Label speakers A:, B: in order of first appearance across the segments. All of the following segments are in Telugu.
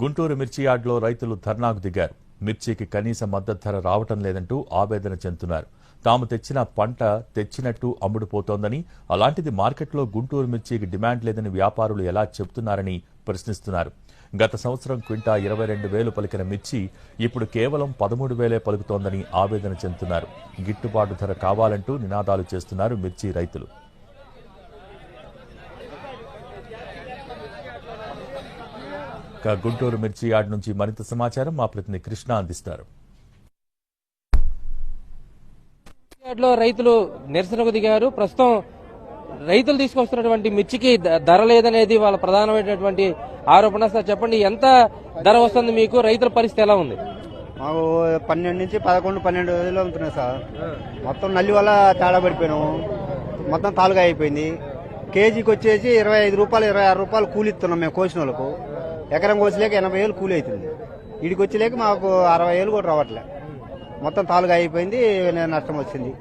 A: గుంటూరు మిర్చి యార్డులో రైతులు ధర్నాకు దిగారు. మిర్చికి కనీస మద్దతు ధర రావటం లేదంటూ ఆవేదన చెందుతున్నారు. తాము తెచ్చిన పంట తెచ్చినట్టు అమ్ముడుపోతోందని అలాంటిది మార్కెట్లో గుంటూరు మిర్చికి డిమాండ్ లేదని వ్యాపారులు ఎలా చెబుతున్నారని ప్రశ్నిస్తున్నారు. గత సంవత్సరం క్వింటా ఇరవై రెండు వేలు పలికిన మిర్చి ఇప్పుడు కేవలం పదమూడు వేలే పలుకుతోందని ఆవేదన చెందుతున్నారు. గిట్టుబాటు ధర కావాలంటూ నినాదాలు చేస్తున్నారు మిర్చి రైతులు. గుంటూరు మిర్చి యార్డ్ నుంచి మరింత సమాచారం మా ప్రతినిధి కృష్ణ అందిస్తారు.
B: రైతులు నిరసనకు దిగారు. ప్రస్తుతం రైతులు తీసుకొస్తున్నటువంటి మిర్చికి ధర లేదనేది వాళ్ళ ప్రధానమైనటువంటి ఆరోపణ. సార్ చెప్పండి ఎంత ధర వస్తుంది మీకు? రైతుల పరిస్థితి ఎలా ఉంది?
C: మాకు పన్నెండు నుంచి పదకొండు పన్నెండు వేలు అమ్ముతున్నాయి సార్. మొత్తం నల్లి వల్ల తేడా పడిపోయినాము. మొత్తం తాలుగా అయిపోయింది. కేజీకి వచ్చేసి ఇరవై ఐదు రూపాయలు ఇరవై ఆరు రూపాయలు కూలి ఇస్తున్నాం మేము కోసిన వాళ్ళకు. ఎకరం కోసలేక ఎనభై వేలు కూలి అవుతుంది. ఇడికి వచ్చేలేక మాకు అరవై వేలు కూడా రావట్లే. మొత్తం తాలుగా అయిపోయింది నేను నష్టం వచ్చింది.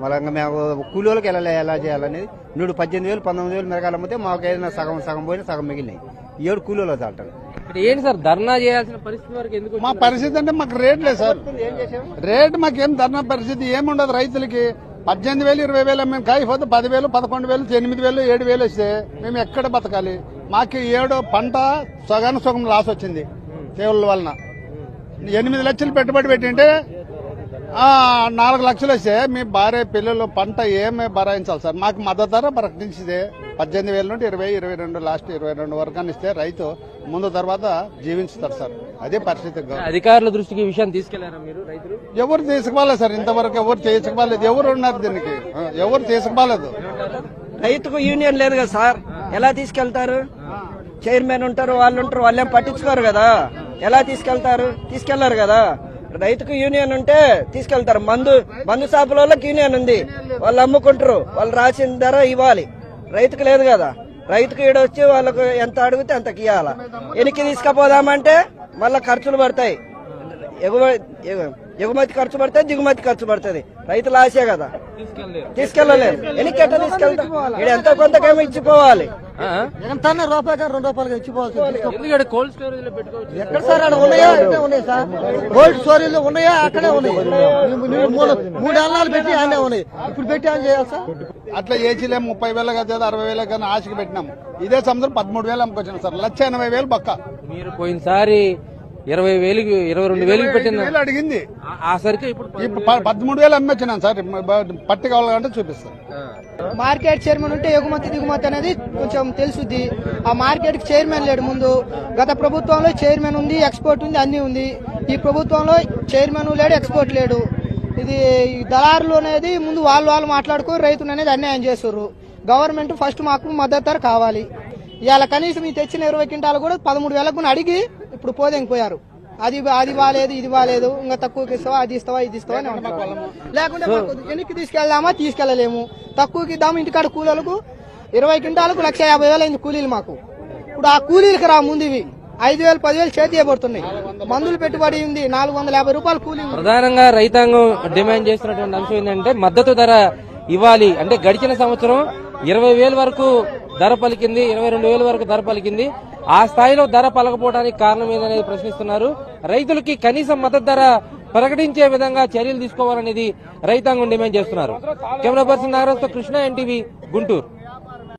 C: మళ్ళీ ఇంకా మేము కూలి వాళ్ళకి ఎలా ఎలా చేయాలనేది? నువ్వు పద్దెనిమిది వేలు పంతొమ్మిది వేలు మిరగాలు అమ్మితే మాకు ఏదైనా సగం సగం పోయినా సగం మిగిలినాయి. ఏడు కూలి వాళ్ళు
B: ఏంటి సార్ ధర్నా చేయాల్సిన పరిస్థితి వరకు ఎందుకు
D: మా పరిస్థితి అంటే మాకు రేట్ లేదు సార్. రేట్ మాకేం ధర్నా పరిస్థితి ఏముండదు రైతులకి. పద్దెనిమిది వేలు ఇరవై వేలు మేము కాయిపోతే పదివేలు పదకొండు వేలు ఎనిమిది వేలు ఏడు వేలు వస్తే మేము ఎక్కడ బతకాలి? మాకు ఏడు పంట సగానికి సగం లాస్ వచ్చింది తెగుళ్ళ వలన. ఎనిమిది లక్షలు పెట్టుబడి పెట్టింటే నాలుగు లక్షలు వస్తే మీ భార్య పిల్లలు పంట ఏమే భరాయించాలి సార్? మాకు మద్దతు ధర ప్రకటించితే పద్దెనిమిది వేల నుండి ఇరవై ఇరవై రెండు లాస్ట్ ఇరవై రెండు వరకు అని ఇస్తే రైతు ముందు తర్వాత జీవించుతారు సార్. అదే పరిస్థితి
B: అధికారుల దృష్టికి ఈ విషయాన్ని తీసుకెళ్ళారా మీరు రైతులు?
D: ఎవరు తీసుకుపోలేదు సార్? ఇంతవరకు ఎవరు తీసుకుపోలేదు ఎవరు ఉన్నారు దీనికి? ఎవరు తీసుకుపోలేదు?
E: రైతుకు యూనియన్ లేదు కదా సార్. ఎలా తీసుకెళ్తారు? చైర్మన్ ఉంటారు వాళ్ళు ఉంటారు వాళ్ళేం పట్టించుకోరు కదా. ఎలా తీసుకెళ్తారు? తీసుకెళ్ళారు కదా. రైతుకు యూనియన్ ఉంటే తీసుకెళ్తారు. మందు మందు షాపుల వాళ్ళకి యూనియన్ ఉంది. వాళ్ళు అమ్ముకుంటారు. వాళ్ళు రాసిన ధర ఇవ్వాలి. రైతుకు లేదు కదా. రైతుకు ఈడ వచ్చి వాళ్ళకు ఎంత అడిగితే అంతకి ఇవ్వాల వెనక్కి తీసుకుపోదామంటే మళ్ళా ఖర్చులు పడతాయి. ఎగువ ఎగుమతి ఖర్చు పడితే దిగుమతి ఖర్చు పడుతుంది. రైతులు ఆశే కదా. తీసుకెళ్ళలేరు వెనక్కి ఎట్లా తీసుకెళ్తా? ఎంతో కొంతకేమో ఇచ్చిపోవాలి.
F: ఎంతన్నా రూపాయి రెండు రూపాయలకి ఇచ్చిపోవాలి
B: కోల్డ్ స్టోరేజ్లో పెట్టుకోవచ్చు.
F: ఎక్కడ సార్ ఆడ ఉన్నాయా? అక్కడే ఉన్నాయి సార్. గోల్డ్ స్టోరీలు ఉన్నాయా? అక్కడే ఉన్నాయి. మూడు మూడు అన్నాలు పెట్టి అన్నీ ఉన్నాయి. ఇప్పుడు పెట్టి ఏం చేయాలి సార్.
D: అట్లా ఏసీలే ముప్పై వేలు కదా అరవై వేలు కానీ ఆశకి పెట్టినాం. ఇదే సంవత్సరం పదమూడు వేలు అమ్ముకొచ్చాను సార్. లక్ష ఎనభై వేలు పక్క
B: మీరు పోయినసారి ఇరవై వేలుకి ఇరవై రెండు వేలుకి పెట్టిన
D: వేలు అడిగింది.
B: ఆ- సరికి ఇప్పుడు
D: పదమూడు వేలు అమ్మొచ్చినాను సార్. పట్టి కావాలంటే చూపిస్తాను
G: మార్కెట్ చైర్మన్ ఉంటే ఎగుమతి దిగుమతి అనేది కొంచెం తెలుసుద్ది. ఆ మార్కెట్కి చైర్మన్ లేడు ముందు. గత ప్రభుత్వంలో చైర్మన్ ఉంది ఎక్స్పోర్ట్ ఉంది అన్ని ఉంది. ఈ ప్రభుత్వంలో చైర్మన్ లేడు ఎక్స్పోర్ట్ లేడు. ఇది దళారులు అనేది ముందు వాళ్ళు వాళ్ళు మాట్లాడుకొని రైతులు అనేది అన్యాయం చేస్తారు గవర్నమెంట్ ఫస్ట్ మాకు మద్దతు ధర కావాలి. ఇవాళ కనీసం ఈ తెచ్చిన ఇరవై క్వింటాలు కూడా పదమూడు వేలకు కూడా అడిగి ఇప్పుడు పోదెంగిపోయారు అది అది బాలేదు ఇది బాలేదు ఇంకా తక్కువకి ఇస్తావా అది ఇస్తావా ఇది ఇస్తావా అని. లేకుంటే వెనక్కి తీసుకెళ్దామా తీసుకెళ్ళలేము తక్కువకి ఇద్దాము ఇంటికాడ కూలీలకు ఇరవై క్వింటాలకు లక్ష యాభై వేలు అయింది కూలీలు మాకు. ఇప్పుడు ఆ కూలీలకు రా ముందు ఇవి. ఐదు వేలు పదివేలు చేతి చేయబడుతున్నాయి మందులు పెట్టుబడి ఉంది నాలుగు వందల యాభై రూపాయలు కూలీ.
B: ప్రధానంగా రైతాంగం డిమాండ్ చేస్తున్నటువంటి అంశం ఏంటంటే మద్దతు ధర ఇవ్వాలి. అంటే గడిచిన సంవత్సరం ఇరవై వేల వరకు ధర పలికింది ఇరవై రెండు వేల వరకు ధర పలికింది. ఆ స్థాయిలో ధర పలకపోవడానికి కారణం ఏందనేది ప్రశ్నిస్తున్నారు. రైతులకి కనీసం మద్దతు ధర ప్రకటించే విధంగా చర్యలు తీసుకోవాలనేది రైతాంగం డిమాండ్ చేస్తున్నారు. కెమెరా పర్సన్ నాగరాజుతో కృష్ణ ఎన్టీవీ గుంటూరు.